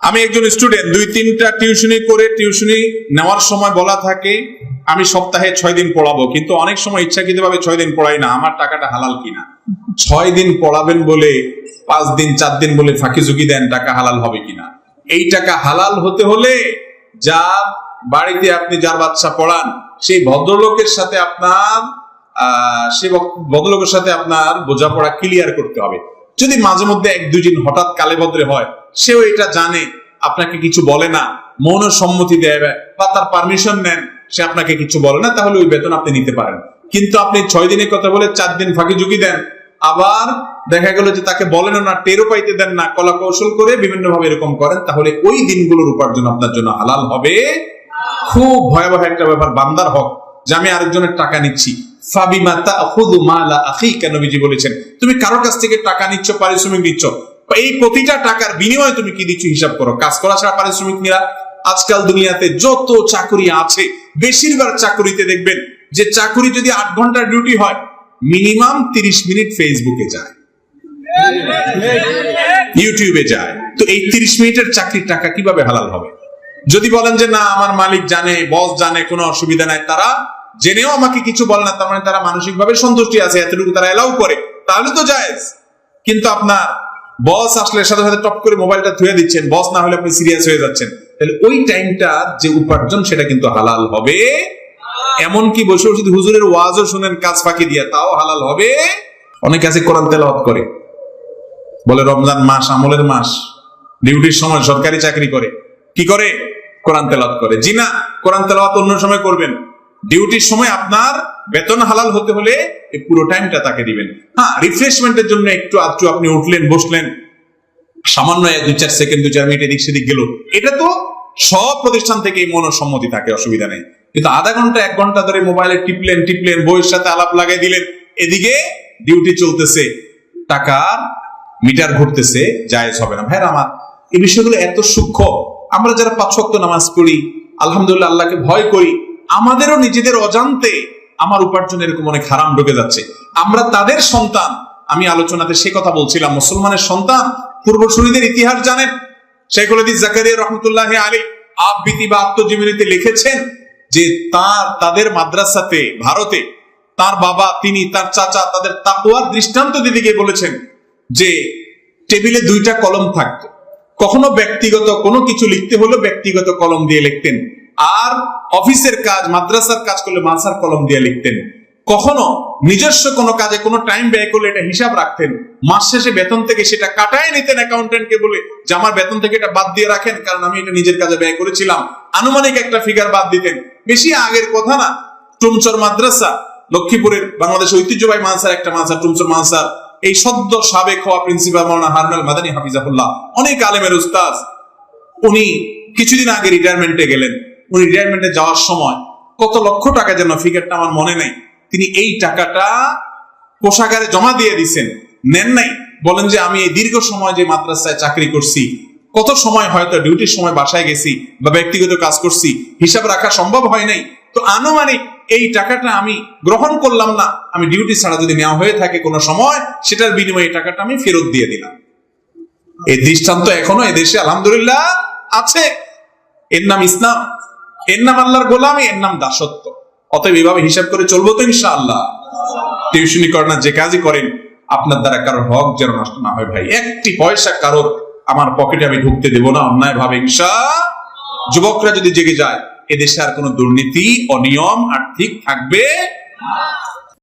আমি একজন স্টুডেন্ট দুই, তিনটা টিউশনি করে টিউশনি নেওয়ার সময় বলা থাকে, আমি সপ্তাহে ছয় দিন পড়াবো, কিন্তু অনেক সময় ইচ্ছাকৃত ভাবে ছয় দিন পড়াই না, আমার টাকাটা হালাল কিনা। ছয় দিন পড়াবেন বলে, পাঁচ দিন, চার দিন বলে ফাঁকি ঝুঁকি দেন, টাকা হালাল হবে কিনা। এই টাকা হালাল হতে হলে যা বাড়িতে আপনি যার বাচ্চা পড়ান, সেই ভদ্রলোকের সাথে আপনার, আহ সে ভদ্রলোকের সাথে আপনার বোঝাপড়া ক্লিয়ার করতে হবে। যদি মাঝে মধ্যে এক দুদিন হঠাৎ কালে বদলে হয় সেও এটা জানে, আপনাকে কিছু বলে না মৌন সম্মতি দেয় বা তার পারমিশন নেন, সে আপনাকে কিছু বলে না, তাহলে ওই বেতন আপনি নিতে পারেন। কিন্তু আপনি ছয় দিনের কথা বলে চার দিন ফাঁকি ঝুঁকি দেন, আবার দেখা গেল যে তাকে বলেন না টেরো পাইতে দেন না কলা কৌশল করে বিভিন্ন ভাবে এরকম করেন, তাহলে ওই দিনগুলোর উপার্জন আপনার জন্য হালাল হবে। খুব ভয়াবহ একটা ব্যাপার, বান্দার হক, যে আমি আরেকজনের টাকা নিচ্ছি। ফাবিমা তাখুযু মালা আখিকা, নবীজি বলেছেন, তুমি কারোর কাছ থেকে টাকা নিচ্ছ, পারিশ্রমিক নিচ্ছ এই প্রতিটা টাকার বিনিময়ে তুমি কি দিচ্ছ হিসাব করো? কাজ করা ছাড়া পারিশ্রমিক নিরা আজকাল দুনিয়াতে যত চাকরি আছে, বেশিরভাগ চাকরিতে দেখবেন যে চাকরি যদি আট ঘণ্টার ডিউটি হয় মিনিমাম তিরিশ মিনিট ফেসবুকে যায়। ইউটিউবে যায়। তো এই তিরিশ মিনিটের চাকরির টাকা কীভাবে হালাল হবে? যদি বলেন যে, না, আমার মালিক জানে, বস জানে, কোনো অসুবিধা নাই। তারা জেনেও আমাকে কিছু বলে না, তার মানে তারা মানসিক ভাবে সন্তুষ্টি আছে, এতটুকু তারা এলাও করে। তাহলে তো জায়েজ। কিন্তু আপনার বস আসলে সাথে সাথে টপ করে মোবাইলটা ধুয়ে দিচ্ছেন। বস না হলে আপনি সিরিয়াস হয়ে যাচ্ছেন। তাহলে ওই টাইমটা যে উপার্জন সেটা কিন্তু হালাল হবে। এমনকি বসে বসে হুজুরের ওয়াজও শুনেন, কাজ ফাঁকি দিয়ে, তাও হালাল হবে। অনেকে আছে কোরআন তেলাওয়াত করে। বলে রমজান মাস, আমলের মাস। ডিউটির সময় সরকারি চাকরি করে। কি করে? কোরআন তেলাওয়াত করে। জি না, কোরআন তেলাওয়াত অন্য সময় করবেন। ডিউটির সময় আপনার বেতন হালাল হতে হলে পুরো টাইমটা তাকে দিবেন। হ্যাঁ রিফ্রেশমেন্টের জন্য একটু আধটু আপনি উঠলেন, বসলেন। সামান্য দুই চার সেকেন্ড দুই চার মিনিট এদিক সেদিক গেল। এটা তো সব প্রতিষ্ঠান থেকে এই মনোসম্মতি থাকে, অসুবিধা নেই। কিন্তু আধা ঘণ্টা, এক ঘণ্টা ধরে মোবাইলে টিপলেন টিপলেন, বইয়ের সাথে আলাপ লাগাই দিলেন। এদিকে ডিউটি চলতেছে, টাকার মিটার ঘুরতেছে, জায়েজ হবে না। ভাইরা আমার, এই বিষয়গুলো এত সূক্ষ্ম। আমরা যারা পাঁচ নামাজ পড়ি, আলহামদুলিল্লাহ আল্লাহকে ভয় করি, আমাদেরও নিজেদের অজান্তে আমার উপার্জন এরকম অনেক হারাম ঢুকে যাচ্ছে। আমরা তাদের সন্তান, আমি আলোচনাতে সে কথা বলছিলাম, মুসলমানের সন্তান, পূর্বসূরীদের ইতিহাস জানেন? জাকারিয়া রহমতুল্লাহ আলী বা আত্মজীবনীতে লিখেছেন যে তার, তাদের মাদ্রাসাতে, ভারতে তার বাবা, তিনি, তার চাচা, তাদের তাকুয়ার দৃষ্টান্ত গিয়ে বলেছেন যে টেবিলে দুইটা কলম থাকতো। কখনো ব্যক্তিগত কোনো কিছু লিখতে হলো ব্যক্তিগত কলম দিয়ে লিখতেন। আর অফিসের কাজ, মাদ্রাসার কাজ করলে মাদ্রাসার কলম দিয়ে লিখতেন। কখনো নিজস্ব কোনো কাজে কোনো টাইম ব্যয় করলে এটা হিসাব রাখতেন। মাস শেষে বেতন থেকে সেটা কাটায় নিতেন অ্যাকাউন্টেন্টকে বলে যে, আমার বেতন থেকে এটা বাদ দিয়ে রাখেন, কারণ আমি এটা নিজের কাজে ব্যয় করেছিলাম। আনুমানিক একটা ফিগার বাদ দিতেন। বেশি আগের কথা না, টুমচর মাদ্রাসা, লক্ষ্মীপুরের বাংলাদেশ ঐতিহ্যবাহী মানসার, একটা মানসার, টুমচর মানসার, এই সদ্য সাবেক হওয়া প্রিন্সিপাল মাওলানা হারনাল মাদানী হাফিজাহুল্লাহ, অনেক আলেমের উস্তাজ উনি কিছুদিন আগে রিটায়ারমেন্টে গেলেন। উনি রিটায়ারমেন্টে যাওয়ার সময় কত লক্ষ টাকা যেন ফিগারটা আমার মনে নেই। তিনি এই টাকাটা কোষাগারে জমা দিয়ে দিছেন। নেন নাই। বলেন যে, আমি এই দীর্ঘ সময় যে মাদ্রাসায় চাকরি করছি, কত সময় হয়তো ডিউটির সময় বাসায় গেছি বা ব্যক্তিগত কাজ করছি, হিসাব রাখা সম্ভব হয় নাই। তো আনুমানিক এই টাকাটা আমি গ্রহণ করলাম না। আমি ডিউটি ছাড়া যদি নেওয়া হয়ে থাকে কোনো সময়, সেটার বিনিময়ে টাকাটা আমি ফেরত দিয়ে দিলাম। এই দৃষ্টান্ত এখনও এদেশে আলহামদুলিল্লাহ আছে। এর নাম ইসলাম। এর নাম আল্লাহর গোলামি, এর নাম দাসত্ব। অতএব এভাবে হিসাব করে চলবো তো ইনশাআল্লাহ। টিউশনি করেন যে কাজই করেন, আপনার দ্বারা কারোর হক যেন নষ্ট না হয় ভাই। একটি পয়সা কারোর আমার পকেটে আমি ঢুকতে দেব না অন্যায় ভাবে ইনশা। যুবকরা যদি জেগে যায়, এদেশে আর কোনো দুর্নীতি, অনিয়ম, আর্থিক থাকবে